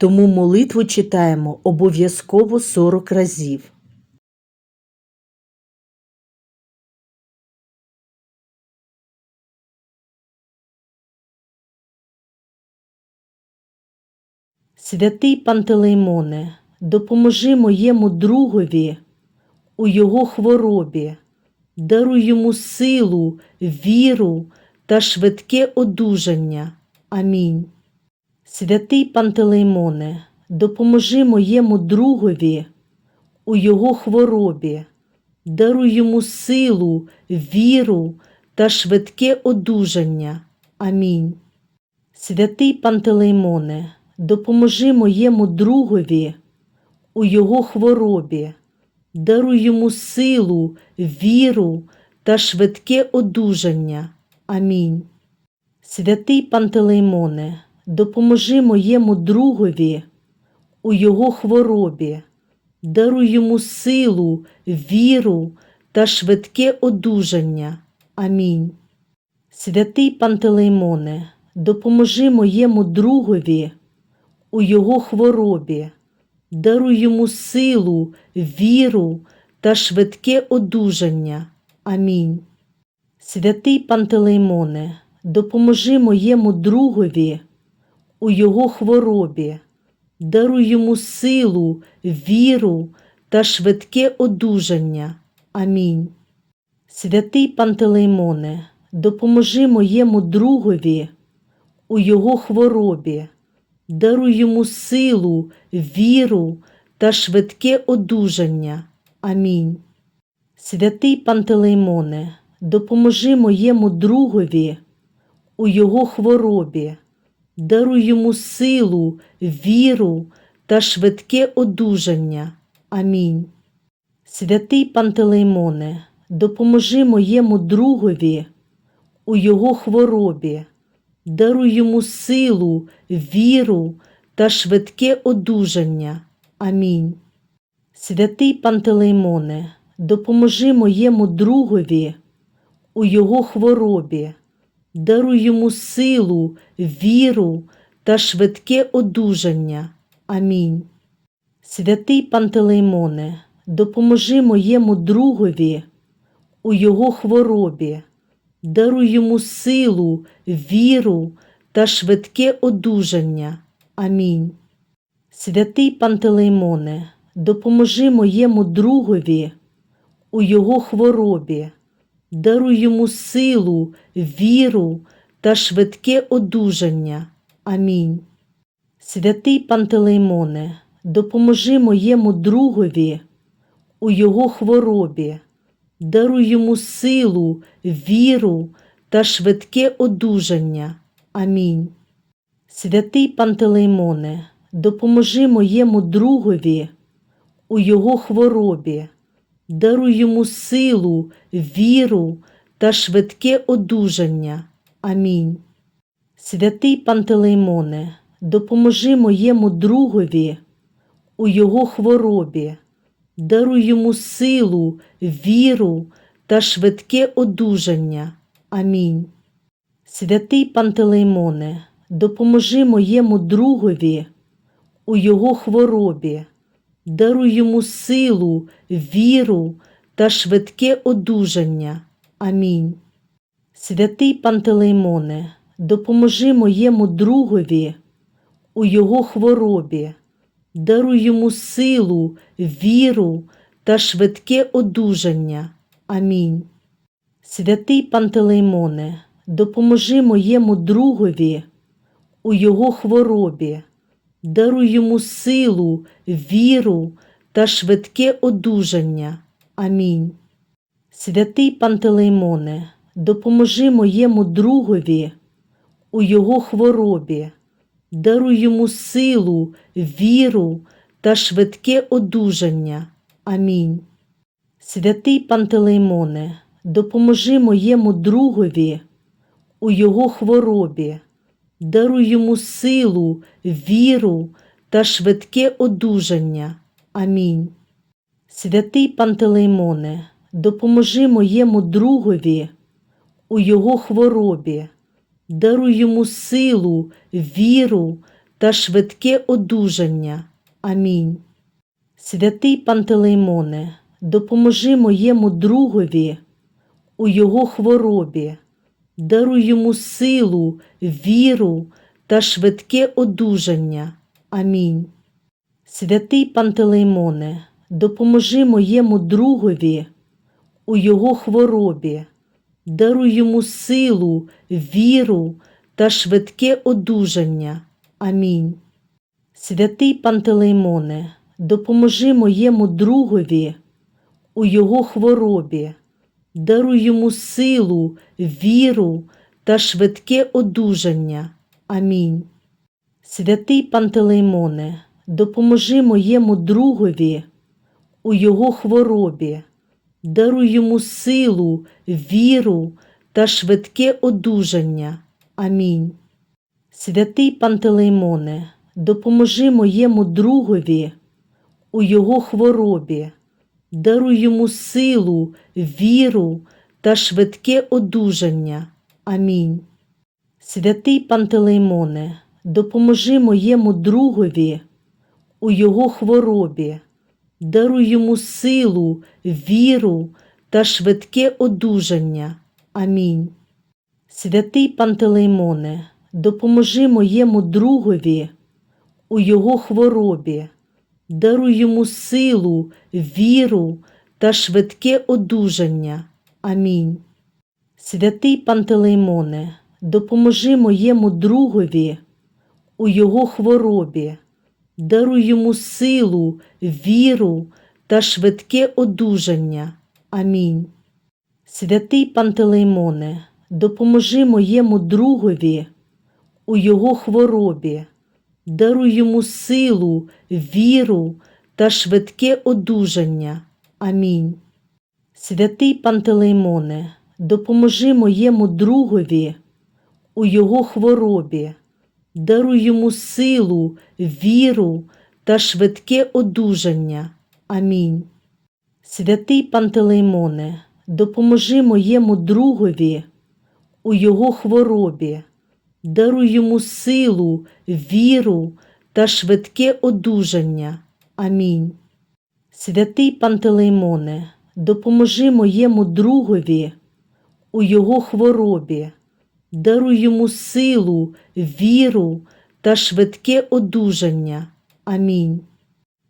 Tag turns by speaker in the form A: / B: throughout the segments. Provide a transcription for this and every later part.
A: тому молитву читаємо обов'язково 40 разів. Святий Пантелеймоне, допоможи моєму другові у його хворобі, даруй йому силу, віру та швидке одужання. Амінь. Святий Пантелеймоне, допоможи моєму другові у його хворобі, даруй йому силу, віру та швидке одужання. Амінь. Святий Пантелеймоне, допоможи моєму другові у його хворобі, даруй йому силу, віру та швидке одужання. Амінь. Святий Пантелеймоне, допоможи моєму другові у його хворобі, даруй йому силу, віру та швидке одужання. Амінь. Святий Пантелеймоне, допоможи моєму другові у його хворобі, даруй йому силу, віру та швидке одужання. Амінь. Святий Пантелеймоне, допоможи моєму другові у його хворобі, даруй йому силу, віру та швидке одужання. Амінь. Святий Пантелеймоне, допоможи моєму другові у його хворобі, даруй йому силу, віру та швидке одужання. Амінь. Святий Пантелеймоне, допоможи моєму другові у його хворобі, даруй йому силу, віру та швидке одужання. Амінь. Святий Пантелеймоне, допоможи моєму другові у його хворобі, даруй йому силу, віру та швидке одужання. Амінь. Святий Пантелеймоне, допоможи моєму другові у його хворобі, даруй йому силу, віру та швидке одужання. Амінь. Святий Пантелеймоне, допоможи моєму другові у його хворобі, даруй йому силу, віру та швидке одужання. Амінь. Святий Пантелеймоне, допоможи моєму другові у його хворобі, даруй йому силу, віру та швидке одужання. Амінь. Святий Пантелеймоне, допоможи моєму другові у його хворобі, даруй йому силу, віру та швидке одужання. Амінь. Святий Пантелеймоне, допоможи моєму другові у його хворобі, даруй йому силу, віру та швидке одужання. Амінь. Святий Пантелеймоне, допоможи моєму другові у його хворобі, даруй йому силу, віру та швидке одужання. Амінь. Святий Пантелеймоне, допоможи моєму другові у його хворобі, даруй йому силу, віру та швидке одужання. Амінь. Святий Пантелеймоне, допоможи моєму другові у його хворобі, даруй йому силу, віру та швидке одужання. Амінь. Святий Пантелеймоне, допоможи моєму другові у його хворобі, даруй йому силу, віру та швидке одужання. Амінь. Святий Пантелеймоне, допоможи моєму другові у його хворобі, даруй йому силу, віру та швидке одужання. Амінь. Святий Пантелеймоне, допоможи моєму другові у його хворобі, даруй йому силу, віру та швидке одужання. Амінь. Святий Пантелеймоне, допоможи моєму другові у його хворобі, даруй йому силу, віру та швидке одужання. Амінь. Святий Пантелеймоне, допоможи моєму другові у його хворобі, даруй йому силу, віру та швидке одужання. Амінь. Святий Пантелеймоне, допоможи моєму другові у його хворобі, даруй йому силу, віру та швидке одужання. Амінь. Святий Пантелеймоне, допоможи моєму другові у його хворобі, даруй йому силу, віру та швидке одужання. Амінь. Святий Пантелеймоне, допоможи моєму другові у його хворобі, даруй йому силу, віру та швидке одужання. Амінь. Святий Пантелеймоне, допоможи моєму другові у його хворобі, даруй йому силу, віру та швидке одужання. Амінь. Святий Пантелеймоне, допоможи моєму другові у його хворобі, даруй йому силу, віру та швидке одужання. Амінь. Святий Пантелеймоне, допоможи моєму другові у його хворобі, даруй йому силу, віру та швидке одужання. Амінь. Святий Пантелеймоне, допоможи моєму другові у його хворобі, даруй йому силу, віру та швидке одужання. Амінь. Святий Пантелеймоне, допоможи моєму другові у його хворобі, даруй йому силу, віру та швидке одужання. Амінь. Святий Пантелеймоне, допоможи моєму другові у його хворобі, даруй йому силу, віру та швидке одужання. Амінь. Святий Пантелеймоне, допоможи моєму другові у його хворобі, даруй йому силу, віру та швидке одужання. Амінь. Святий Пантелеймоне, допоможи моєму другові у його хворобі, даруй йому силу, віру та швидке одужання. Амінь.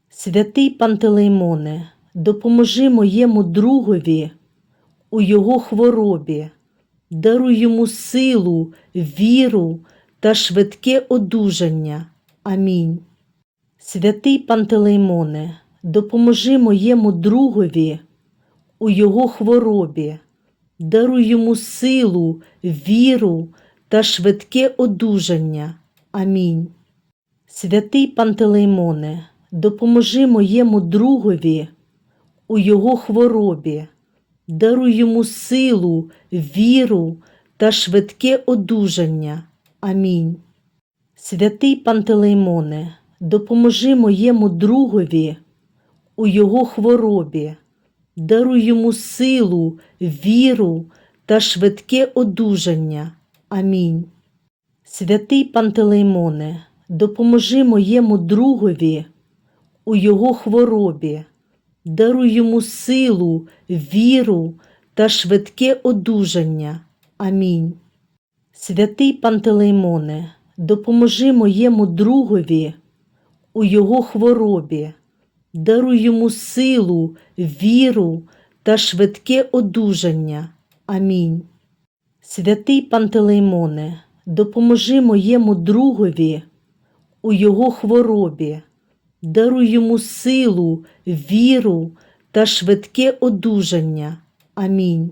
A: Святий Пантелеймоне, допоможи моєму другові у його хворобі, даруй йому силу, віру та швидке одужання. Амінь. Святий Пантелеймоне, допоможи моєму другові у його хворобі, даруй йому силу, віру та швидке одужання. Амінь. Святий Пантелеймоне, допоможи моєму другові у його хворобі, даруй йому силу, віру та швидке одужання. Амінь. Святий Пантелеймоне, допоможи моєму другові у його хворобі, даруй йому силу, віру та швидке одужання. Амінь. Святий Пантелеймоне, допоможи моєму другові у його хворобі, даруй йому силу, віру та швидке одужання. Амінь. Святий Пантелеймоне, допоможи моєму другові у його хворобі, даруй йому силу, віру та швидке одужання. Амінь. Святий Пантелеймоне, допоможи моєму другові у його хворобі, даруй йому силу, віру та швидке одужання. Амінь.